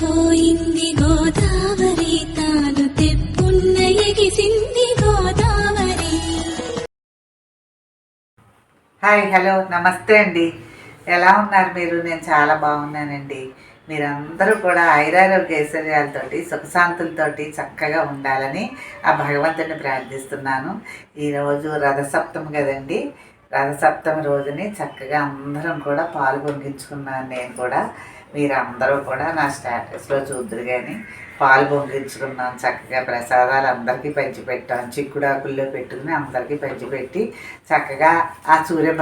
పొంగిపోయింది గోదావరి తాను తెప్పున్న ఎగిసింది గోదావరి హాయ్ హలో నమస్తే అండి. ఎలా ఉన్నారు మీరు? నేను చాలా బాగున్నానండి. మీరందరూ కూడా ఐరారోగ్య ఐశ్వర్యాలతోటి సుఖశాంతులతోటి చక్కగా ఉండాలని ఆ భగవంతుని ప్రార్థిస్తున్నాను. ఈరోజు రథసప్తమి కదండి. రథసప్తమి రోజుని చక్కగా అందరం కూడా పాలు పొంగించుకున్నాను నేను కూడా. మీరందరూ కూడా నా స్టేటస్లో చూద్దరు కానీ పాలు పొంగించుకున్నాం చక్కగా ప్రసాదాలు అందరికీ పంచిపెట్టాం చిక్కుడాకుల్లో పెట్టుకుని అందరికీ పంచిపెట్టి చక్కగా ఆ సూర్య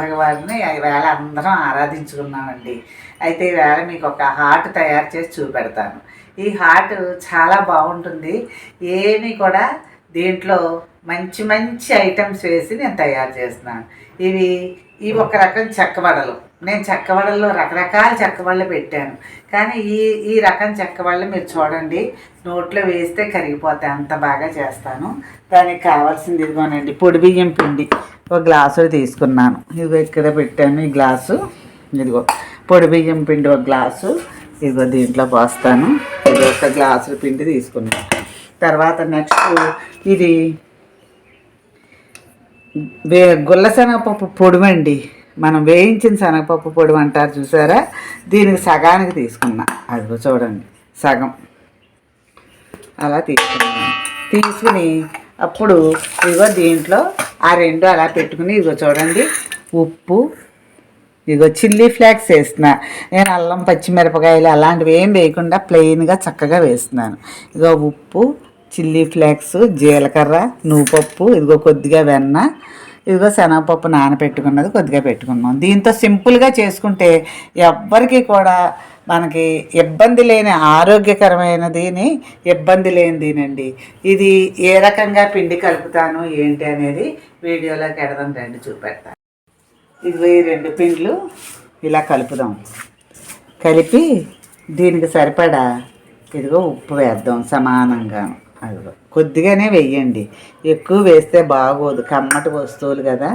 వేళ అందరం ఆరాధించుకున్నామండి. అయితే ఈవేళ మీకు ఒక హార్ట్ తయారు చేసి చూపెడతాను. ఈ హార్ట్ చాలా బాగుంటుంది. ఏమీ కూడా దీంట్లో మంచి మంచి ఐటమ్స్ వేసి నేను తయారు చేస్తున్నాను. ఇవి ఈ ఒక రకం చెక్కబడలు నేను చెక్కవడల్లో రకరకాల చెక్కవళ్ళు పెట్టాను. కానీ ఈ ఈ రకం చెక్కబళ్ళు మీరు చూడండి నోట్లో వేస్తే కరిగిపోతాయి. అంత బాగా చేస్తాను. దానికి కావాల్సింది ఇదిగోనండి పొడి బియ్యం పిండి. ఒక గ్లాసు తీసుకున్నాను. ఇదిగో ఇక్కడ పెట్టాను ఈ గ్లాసు. ఇదిగో పొడి బియ్యం పిండి ఒక గ్లాసు. ఇదిగో దీంట్లో పోస్తాను. ఇది ఒక గ్లాసు పిండి తీసుకున్నాను. తర్వాత నెక్స్ట్ ఇది వే గుల్ల శనగపప్పు పొడివండి. మనం వేయించిన శనగపప్పు పొడి అంటారు చూసారా? దీనికి సగానికి తీసుకున్నా. అదిగో చూడండి. సగం. అలా తీసుకున్నాను తీసుకుని అప్పుడు ఇదిగో దీంట్లో ఆ రెండు అలా పెట్టుకుని ఇదిగో చూడండి. ఉప్పు ఇదిగో చిల్లీ ఫ్లాక్స్ వేస్తున్నా. నేను అల్లం పచ్చిమిరపకాయలు అలాంటివి ఏం వేయకుండా ప్లెయిన్గా చక్కగా వేస్తున్నాను. ఇదిగో ఉప్పు చిల్లీ ఫ్లాక్స్ జీలకర్ర నువ్వుపప్పు ఇదిగో కొద్దిగా వెన్న ఇదిగో శనగపప్పు నానబెట్టుకున్నది కొద్దిగా పెట్టుకున్నాం దీంతో సింపుల్గా చేసుకుంటే ఎవ్వరికి కూడా మనకి ఇబ్బంది లేని ఆరోగ్యకరమైనదిని ఇబ్బంది లేనిదినండి ఇది ఏ రకంగా పిండి కలుపుతాను ఏంటి అనేది వీడియోలోకి ఎడదాం రండి చూపెడతాను. ఇదిగో ఈ రెండు పిండ్లు ఇలా కలుపుదాం. కలిపి దీనికి సరిపడా ఇదిగో ఉప్పు వేద్దాం సమానంగా అదిగో. కొద్దిగానే వేయండి ఎక్కువ వేస్తే బాగోదు. కమ్మటి వస్తువులు కదా.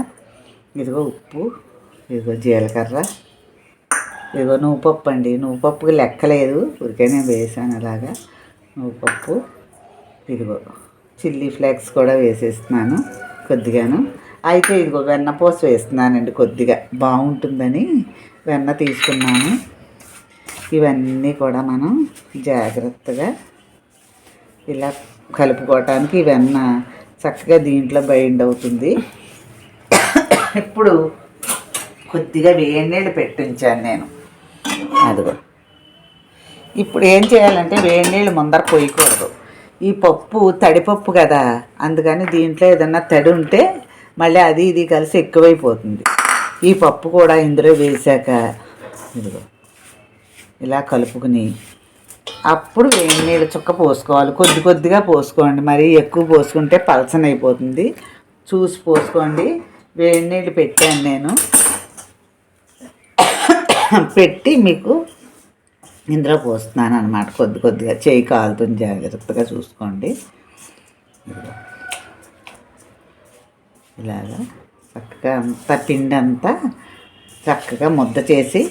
ఇదిగో ఉప్పు ఇదిగో జీలకర్ర ఇదిగో నువ్వుపప్పు అండి. నువ్వుపప్పుకి లెక్కలేదు. ఊరికే వేసాను అలాగా. నువ్వుపప్పు ఇదిగో చిల్లీ ఫ్లేక్స్ కూడా వేసేస్తున్నాను కొద్దిగాను. అయితే ఇదిగో వెన్నపూస వేస్తున్నానండి కొద్దిగా. బాగుంటుందని వెన్న తీసుకున్నాను. ఇవన్నీ కూడా మనం జాగ్రత్తగా ఇలా కలుపుకోవటానికి వెన్న చక్కగా దీంట్లో బైండ్ అవుతుంది. ఇప్పుడు కొద్దిగా వేడి నీళ్ళు పెట్టించాను నేను. అదిగో. ఇప్పుడు ఏం చేయాలంటే వేడి నీళ్ళు ముందర పోయకూడదు. ఈ పప్పు తడిపప్పు కదా అందుకని దీంట్లో ఏదన్నా తడి ఉంటే మళ్ళీ అది ఇది కలిసి ఎక్కువైపోతుంది. ఈ పప్పు కూడా ఇందులో వేసాక ఇదిగో ఇలా కలుపుకుని అప్పుడు వేడి నీళ్ళ చుక్క పోసుకోవాలి. కొద్ది కొద్దిగా పోసుకోండి. మరి ఎక్కువ పోసుకుంటే పలసన అయిపోతుంది. చూసి పోసుకోండి. వేడి నీళ్ళు పెట్టాను నేను. పెట్టి మీకు ఇందులో పోస్తున్నాను అనమాట కొద్ది కొద్దిగా చేయి కాలుతుంది. జాగ్రత్తగా చూసుకోండి. ఇలాగ ఇలాగా చక్కగా అంతా పిండి అంతా చక్కగా ముద్ద చేసి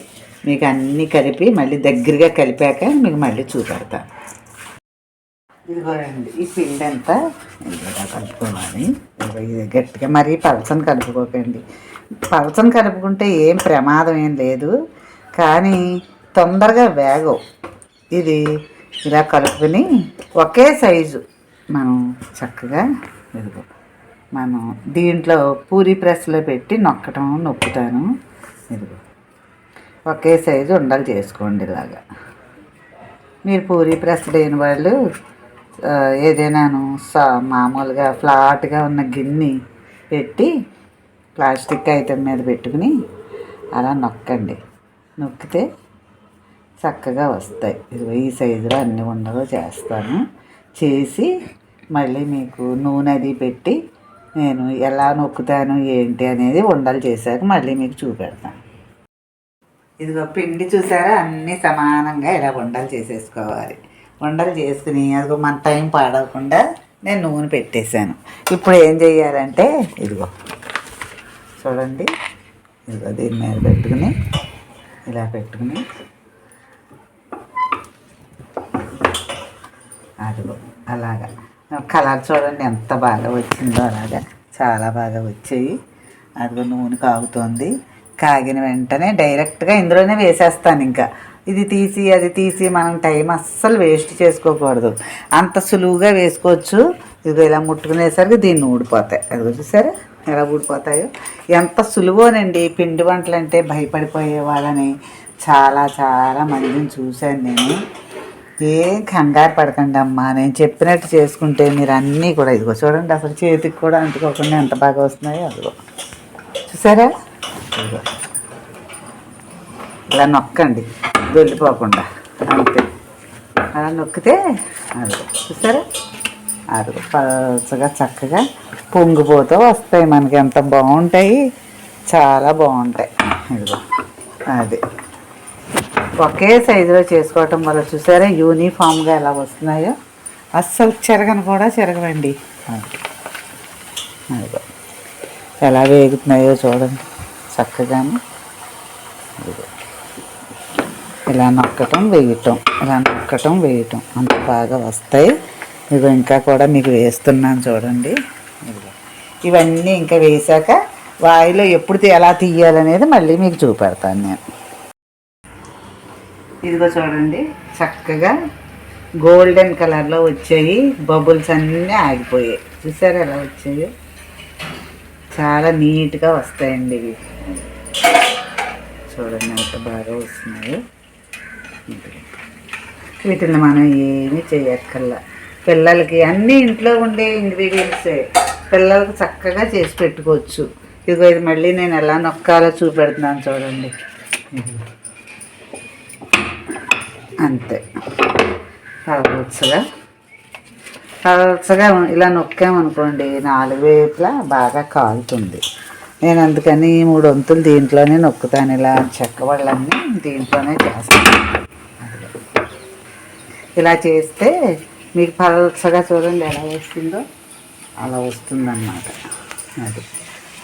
మీకు అన్నీ కలిపి మళ్ళీ దగ్గరగా కలిపాక మీకు మళ్ళీ చూపెడతా. ఇదిగోండి ఈ పిండి అంతా ఇలా కలుపుకోవాలి. గట్టిగా మరీ పలసను కలుపుకోకండి. పలసను కలుపుకుంటే ఏం ప్రమాదం ఏం లేదు కానీ తొందరగా వేగవు. ఇది ఇలా కలుపుకొని ఒకే సైజు మనం చక్కగా ఇదిగో మనం దీంట్లో పూరి ప్రెస్లో పెట్టి నొక్కటం నొక్కుతాను. ఇదిగో. ఒకే సైజు ఉండలు చేసుకోండి ఇలాగా. మీరు పూరి ప్రెస్ లేని వాళ్ళు ఏదైనాను సా మామూలుగా ఫ్లాట్గా ఉన్న గిన్నె పెట్టి ప్లాస్టిక్ ఐటెం మీద పెట్టుకుని అలా నొక్కండి. నొక్కితే చక్కగా వస్తాయి. ఇదిగో ఈ సైజులో అన్ని ఉండలు చేస్తాను. చేసి మళ్ళీ మీకు నూనె అది పెట్టి నేను ఎలా నొక్కుతాను ఏంటి అనేది ఉండలు చేశాక మళ్ళీ మీకు చూపెడతాను. ఇదిగో పిండి చూసారా? అన్నీ సమానంగా ఇలా ఉండలు చేసేసుకోవాలి. ఉండలు చేసుకుని అదిగో మన టైం పాడవకుండా నేను నూనె పెట్టేశాను. ఇప్పుడు ఏం చేయాలంటే ఇదిగో చూడండి. ఇదిగో దీని మీద పెట్టుకుని ఇలా పెట్టుకుని అదిగో అలాగా. కలర్ చూడండి ఎంత బాగా వచ్చిందో అలాగా. చాలా బాగా వచ్చాయి. అదిగో నూనె కాగుతోంది. కాగిన వెంటనే డైరెక్ట్గా ఇందులోనే వేసేస్తాను ఇంకా. ఇది తీసి అది తీసి మనం టైం అస్సలు వేస్ట్ చేసుకోకూడదు. అంత సులువుగా వేసుకోవచ్చు. ఇది ఇలా ముట్టుకునేసరికి దీన్ని ఊడిపోతాయి. అదిగో చూసారా? ఎలా ఊడిపోతాయో. ఎంత సులువోనండి. పిండి వంటలు అంటే భయపడిపోయే వాళ్ళని చాలా చాలా మందిని చూశాను నేను. ఏం కంగారు పడకండి అమ్మా. నేను చెప్పినట్టు చేసుకుంటే మీరు అన్నీ కూడా ఇదిగో చూడండి అసలు చేతికి కూడా అంటుకోకుండా ఎంత బాగా వస్తున్నాయో అదిగో. చూసారా? ఇలా నొక్కండి వెళ్ళిపోకుండా. అంతే. అలా నొక్కితే అదిగో చూసారా? అదిగో పచ్చగా చక్కగా పొంగిపోతూ వస్తాయి మనకి. ఎంత బాగుంటాయి? చాలా బాగుంటాయి. ఇదిగో అది. ఒకే సైజులో చేసుకోవటం వల్ల చూసారా యూనిఫామ్గా ఎలా వస్తున్నాయో? అస్సలు చెరగను కూడా చెరగవండి. అదిగో ఎలా వేగుతున్నాయో చూడండి. చక్కగాను ఇలా నొక్కటం వేయటం ఇలా నొక్కటం వేయటం. అంత బాగా వస్తాయి. ఇవి ఇంకా కూడా మీకు వేస్తున్నాను చూడండి. ఇవన్నీ ఇంకా వేసాక వాయిలో ఎప్పుడు ఎలా తీయాలనేది మళ్ళీ మీకు చూపెడతాను నేను. ఇదిగో చూడండి. చక్కగా గోల్డెన్ కలర్లో వచ్చాయి. బబుల్స్ అన్నీ ఆగిపోయాయి. చూసారా ఎలా వచ్చాయో? చాలా నీట్గా వస్తాయండి ఇవి. చూడండి ఎంత బాగా వస్తున్నాయో. వీటిని మనం ఏమీ చేయక్కర్లా. పిల్లలకి అన్నీ ఇంట్లో ఉండే ఇంగ్రీడియంట్సే పిల్లలకు చక్కగా చేసి పెట్టుకోవచ్చు. ఇదిగో ఇది మళ్ళీ నేను ఎలా నొక్కాలో చూపెడుతున్నాను చూడండి. అంతే. పలవచ్చగా పలవచ్చగా ఇలా నొక్కామనుకోండి నాలుగు వైపులా బాగా కాలుతుంది. నేను అందుకని మూడు వంతులు దీంట్లోనే నొక్కుతాను ఇలా చెక్క వాళ్ళన్నీ దీంట్లోనే చేస్తాను. ఇలా చేస్తే మీకు పలసగా చూడండి ఎలా వస్తుందో. అలా వస్తుందన్నమాట. అది.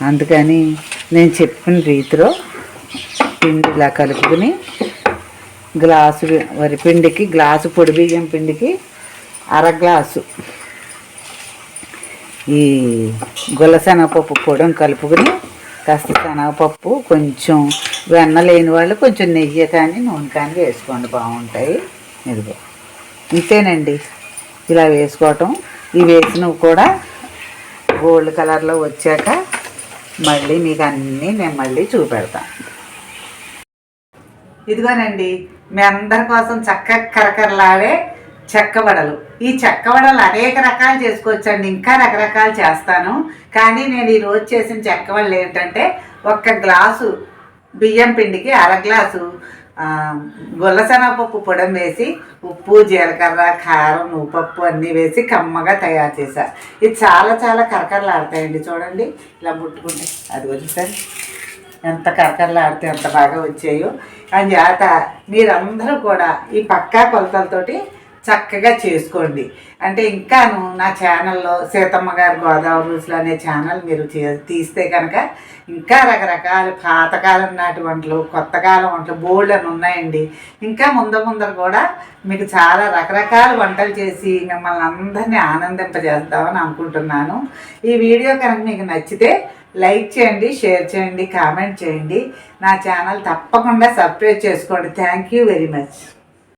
అందుకని నేను చెప్పిన రీతిలో పిండి ఇలా కలుపుకుని గ్లాసు వరి పిండికి గ్లాసు పొడి బియ్యం పిండికి అర గ్లాసు ఈ గుల్ల శనగపప్పు పొడం కలుపుకుని కాస్త శనగపప్పు కొంచెం వెన్న లేని వాళ్ళు కొంచెం నెయ్యి కానీ నూనె కానీ వేసుకోండి బాగుంటాయి. ఇదిగో. ఇంతేనండి. ఇలా వేసుకోవటం. ఇవి వేసినవి కూడా గోల్డ్ కలర్లో వచ్చాక మళ్ళీ మీకు అన్నీ నేను మళ్ళీ చూపెడతాను. ఇదిగోనండి. మీ అందరి కోసం చక్కగా కరకరలాడే చెక్కవడలు. ఈ చెక్కవడలు అనేక రకాలు చేసుకోవచ్చండి. ఇంకా రకరకాలు చేస్తాను. కానీ నేను ఈ రోజు చేసిన చెక్కవడలు ఏంటంటే ఒక్క గ్లాసు బియ్యం పిండికి అర గ్లాసు ఆ, పొడం వేసి ఉప్పు జీలకర్ర కారం ఉప్పప్పు అన్నీ వేసి కమ్మగా తయారు చేశారు ఇది చాలా చాలా కరకరలాడతాయండి చూడండి. ఇలా ముట్టుకుంటే అది వచ్చేసరి ఎంత కరకరలాడితే ఎంత బాగా వచ్చాయో. అని చేత మీరందరూ కూడా ఈ పక్కా కొలతలతోటి చక్కగా చేసుకోండి. అంటే ఇంకాను నా ఛానల్లో సీతమ్మ గారి గోదావరి రుచులు అనే ఛానల్ మీరు చే- తీస్తే కనుక ఇంకా రకరకాల పాతకాలం నాటి వంటలు కొత్త కాలం వంటలు బోల్డ్ అని ఉన్నాయండి. ఇంకా ముందు ముందర కూడా మీకు చాలా రకరకాల వంటలు చేసి మిమ్మల్ని అందరినీ ఆనందింపజేద్దామని అనుకుంటున్నాను. ఈ వీడియో కనుక మీకు నచ్చితే లైక్ చేయండి షేర్ చేయండి కామెంట్ చేయండి. నా ఛానల్ తప్పకుండా సబ్స్క్రైబ్ చేసుకోండి. Thank you very much.